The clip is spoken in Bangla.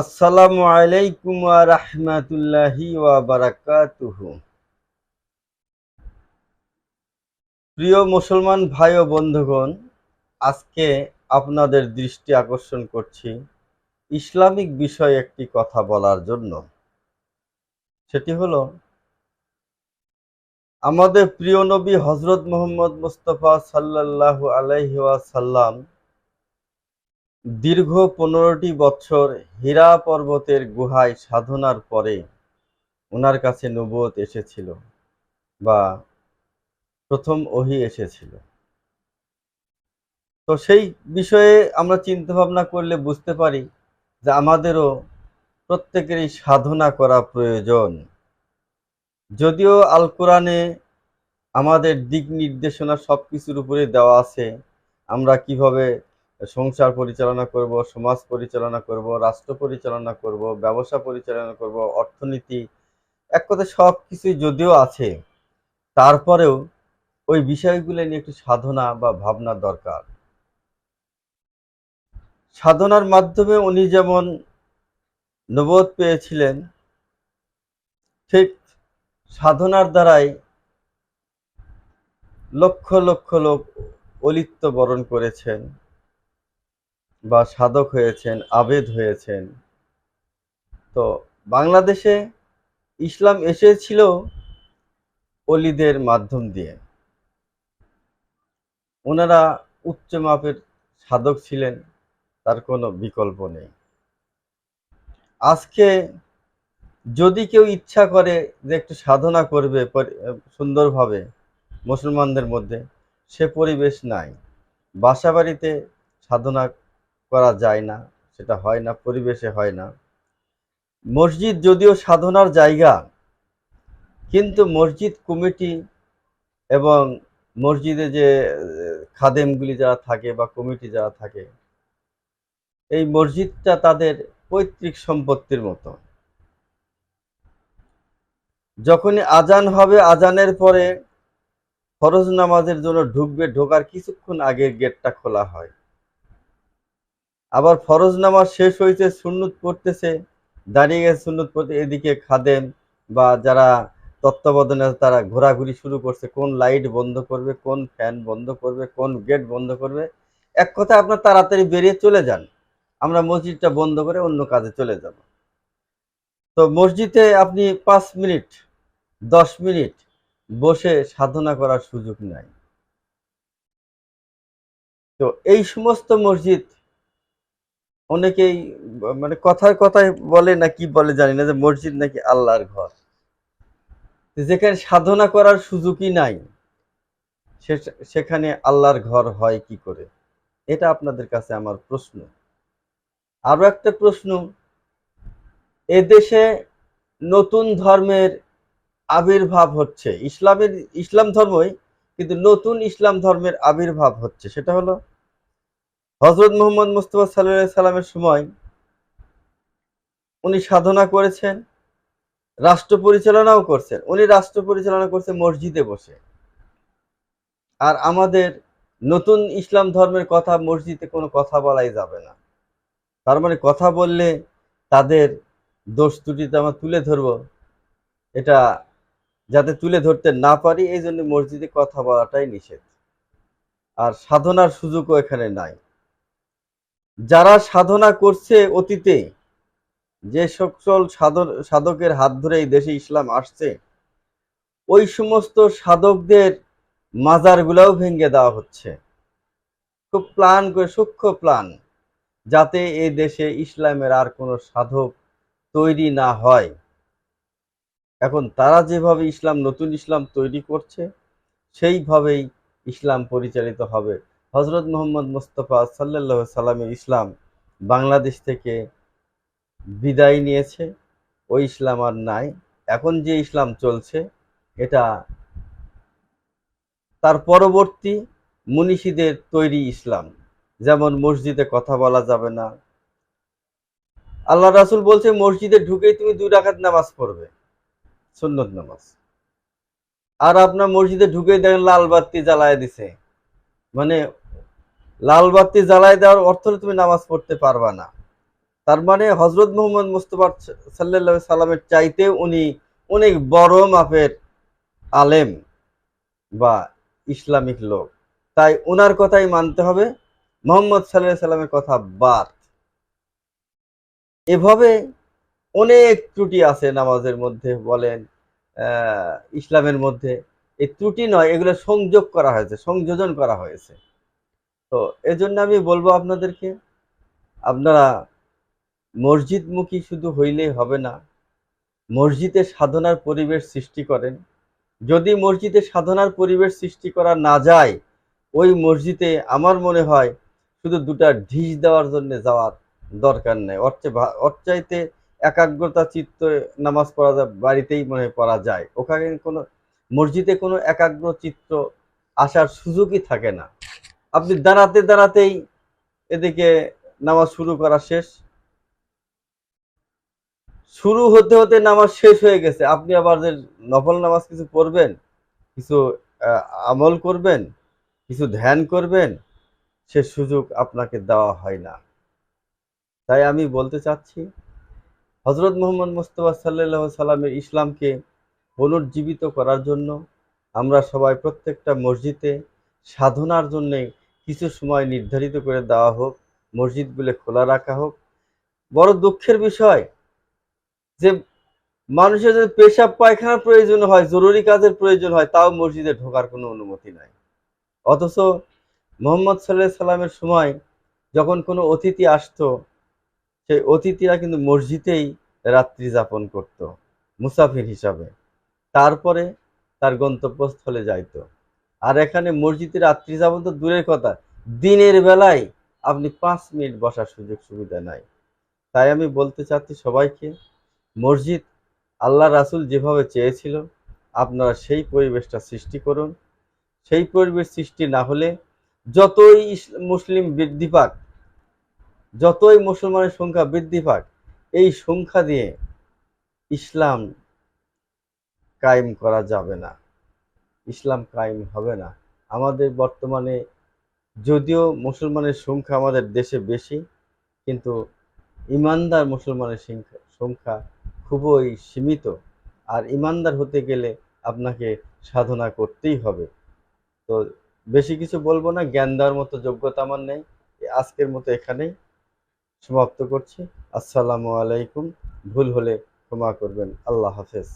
আসসালামু আলাইকুম ওয়া রাহমাতুল্লাহি ওয়া বারাকাতুহু। প্রিয় মুসলমান ভাই ও বন্ধুগণ, আজকে আপনাদের দৃষ্টি আকর্ষণ করছি ইসলামিক বিষয়ে একটি কথা বলার জন্য। সেটি হলো, আমাদের প্রিয় নবী হজরত মোহাম্মদ মুস্তফা সাল্লাল্লাহু আলাইহি ওয়াসাল্লাম দীর্ঘ পনেরোটি বছর হীরা পর্বতের গুহায় সাধনার পরে ওনার কাছে নবুয়ত এসেছিল বা প্রথম ওহি এসেছিল। তো সেই বিষয়ে আমরা চিন্তা ভাবনা করলে বুঝতে পারি যে আমাদেরও প্রত্যেকেরই সাধনা করা প্রয়োজন। যদিও আল কোরআনে আমাদের দিক নির্দেশনা সব কিছুর উপরে দেওয়া আছে, আমরা কীভাবে সংসার পরিচালনা করব, সমাজ পরিচালনা করব, রাষ্ট্র পরিচালনা করব, ব্যবসা পরিচালনা করব, অর্থনীতি, এক কথায় সব কিছুই যদিও আছে, তারপরেও ওই বিষয়গুলো নিয়ে একটু সাধনা বা ভাবনা দরকার। সাধনার মাধ্যমে উনি যেমন নবোধ পেয়েছিলেন, ঠিক সাধনার দ্বারাই লক্ষ লক্ষ লোক অলিত্য বরণ করেছেন। বা সাধক হয়েছেন, আবেদ হয়েছেন। তো বাংলাদেশে ইসলাম এসেছিল অলিদের মাধ্যম দিয়ে। ওনারা উচ্চ মাপের সাধক ছিলেন, তার কোনো বিকল্প নেই। আজকে যদি কেউ ইচ্ছা করে যে একটু সাধনা করবে সুন্দরভাবে মুসলমানদের মধ্যে, সে পরিবেশ নাই। বাসা বাড়িতে সাধনা করা যায় না, সেটা হয় না, পরিবেশে হয় না। মসজিদ যদিও সাধনার জায়গা, কিন্তু মসজিদ কমিটি এবং মসজিদে যে, খাদেমগুলি যারা থাকে বা কমিটি যারা থাকে, এই মসজিদটা তাদের পৈতৃক সম্পত্তির মতো। যখনই আজান হবে, আজানের পরে ফরজ নামাজের জন্য ঢুকবে, ঢোকার কিছুক্ষণ আগে গেটটা খোলা হয়। আবার ফরজ নামাজ শেষ হয়েছে, সুন্নত পড়তেছে, দাঁড়িয়ে গেছে সুন্নত পড়তে, এদিকে খাদেম বা যারা তত্ত্বাবধানে তারা ঘোরাঘুরি শুরু করছে, কোন লাইট বন্ধ করবে, কোন ফ্যান বন্ধ করবে, কোন গেট বন্ধ করবে। এক কথা আপনার তাড়াতাড়ি বেরিয়ে চলে যান, আমরা মসজিদটা বন্ধ করে অন্য কাজে চলে যাব। তো মসজিদে আপনি পাঁচ মিনিট, দশ মিনিট বসে সাধনা করার সুযোগ নাই। তো এই সমস্ত মসজিদ অনেকেই মানে কথায় কথায় বলে না কি বলে জানি না যে মসজিদ নাকি আল্লাহর ঘর। যেখানে সাধনা করার সুযোগই নাই সেখানে আল্লাহর ঘর হয় কি করে? এটা আপনাদের কাছে আমার প্রশ্ন। আরও একটা প্রশ্ন, এদেশে নতুন ধর্মের আবির্ভাব হচ্ছে। ইসলামের, ইসলাম ধর্মই কিন্তু নতুন ইসলাম ধর্মের আবির্ভাব হচ্ছে। সেটা হলো হজরত মোহাম্মদ মুস্তফা সাল্লাহ সাল্লামের সময় উনি সাধনা করেছেন, রাষ্ট্র পরিচালনাও করছেন। উনি রাষ্ট্র পরিচালনা করছেন মসজিদে বসে। আর আমাদের নতুন ইসলাম ধর্মের কথা মসজিদে কোনো কথা বলাই যাবে না। তার মানে কথা বললে তাদের দোষ ত্রুটিতে আমরা তুলে ধরবো। এটা যাতে তুলে ধরতে না পারি এই জন্য মসজিদে কথা বলাটাই নিষেধ। আর সাধনার সুযোগও এখানে নাই। যারা সাধনা করছে অতীতে, যে সকল সাধকের হাত ধরে এই দেশে ইসলাম আসছে, ওই সমস্ত সাধকদের মাজারগুলাও ভেঙে দেওয়া হচ্ছে। খুব প্ল্যান করে, সূক্ষ্ম প্ল্যান যাতে এই দেশে ইসলামের আর কোনো সাধক তৈরি না হয়। এখন তারা যেভাবে ইসলাম, নতুন ইসলাম তৈরি করছে, সেইভাবেই ইসলাম পরিচালিত হবে। হজরত মোহাম্মদ মুস্তফা সাল্লাহ সাল্লামের ইসলাম বাংলাদেশ থেকে বিদায় নিয়েছে। ওই ইসলাম আর নাই। এখন যে ইসলাম চলছে, এটা তার পরবর্তী মনীষীদের তৈরি ইসলাম। যেমন মসজিদে কথা বলা যাবে না। আল্লাহ রাসুল বলছে, মসজিদে ঢুকেই তুমি দুই রাকাত নামাজ পড়বে। সুন্নত নামাজ। আর আপনার মসজিদে ঢুকে দেখেন লাল বাতি জ্বালায় দিছে। মানে লাল বাতি জ্বালায় দেওয়ার অর্থ তুমি নামাজ পড়তে পারবা না। তার মানে হজরত মোহাম্মদ মুস্তফা সাল্লাহ সাল্লামের চাইতে উনি অনেক বড় মাপের আলেম বা ইসলামিক লোক। তাই ওনার কথাই মানতে হবে, মোহাম্মদ সাল্লাহ সাল্লামের কথা বাদ। এভাবে অনেক ত্রুটি আছে নামাজের মধ্যে বলেন ইসলামের মধ্যে। এই ত্রুটি নয়, এগুলো সংযোগ করা হয়েছে, সংযোজন করা হয়েছে। তো এজন্য আমি বলব আপনাদেরকে, আপনারা মসজিদমুখী শুধু হইলেই হবে না, মসজিদে সাধনার পরিবেশ সৃষ্টি করেন। যদি মসজিদে সাধনার পরিবেশ সৃষ্টি করা না যায়, ওই মসজিদে আমার মনে হয় শুধু দুটা ঢিস দেওয়ার জন্য যাওয়ার দরকার নেই। ওর চেয়ে ভা- ওর চাইতে একাগ্রতা, চিত্ত, নামাজ পড়া যায় বাড়িতেই মনে পড়া যায়। ওখানে কোনো মসজিদে কোনো একাগ্র, চিত্ত আসার সুযোগই থাকে না। আপনি দাঁড়াতে দাঁড়াতেই এদিকে নামাজ শুরু করা শেষ। শুরু হতে হতে নামাজ শেষ হয়ে গেছে। আপনি আবার যে নফল নামাজ কিছু পড়বেন, কিছু আমল করবেন, কিছু ধ্যান করবেন, সে সুযোগ আপনাকে দেওয়া হয় না। তাই আমি বলতে চাচ্ছি হজরত মোহাম্মদ মুস্তফা সাল্লাহ সাল্লামের ইসলামকে পুনর্জীবিত করার জন্য আমরা সবাই প্রত্যেকটা মসজিদে সাধনার জন্যে কিছু সময় নির্ধারিত করে দেওয়া হোক, মসজিদগুলো খোলা রাখা হোক। বড় দুঃখের বিষয় যে মানুষের যদি পেশাব পায়খানার প্রয়োজন হয়, জরুরি কাজের প্রয়োজন হয়, তাও মসজিদে ঢোকার কোনো অনুমতি নাই। অথচ মোহাম্মদ সাল্লাহ সাল্লামের সময় যখন কোনো অতিথি আসতো, সেই অতিথিরা কিন্তু মসজিদেই রাত্রি যাপন করত, মুসাফির হিসাবে। তারপরে তার গন্তব্যস্থলে যাইতো। আর এখানে মসজিদে রাত্রি যাপন তো দূরের কথা। দিনের বেলায় আপনি পাঁচ মিনিট বসার সুযোগ সুবিধা নাই। তাই আমি বলতে চাচ্ছি সবাইকে, মসজিদ আল্লাহ রাসূল যেভাবে চেয়েছিল, আপনারা সেই পরিবেশটা সৃষ্টি করুন। সেই পরিবেশ সৃষ্টি না হলে যতই মুসলিম বৃদ্ধি পাক, যতই মুসলমানের সংখ্যা বৃদ্ধি পাক, এই সংখ্যা দিয়ে ইসলাম কায়েম করা যাবে না। ইসলাম কায়েম হবে না। আমাদের বর্তমানে যদিও মুসলমানের সংখ্যা আমাদের দেশে বেশি, কিন্তু ইমানদার মুসলমানের সংখ্যা সংখ্যা খুবই সীমিত। আর ইমানদার হতে গেলে আপনাকে সাধনা করতেই হবে। তো বেশি কিছু বলব না, জ্ঞান দেওয়ার মতো যোগ্যতা আমার নেই। আজকের মতো এখানেই সমাপ্ত করছি। আসসালামু আলাইকুম। ভুল হলে ক্ষমা করবেন। আল্লাহ হাফেজ।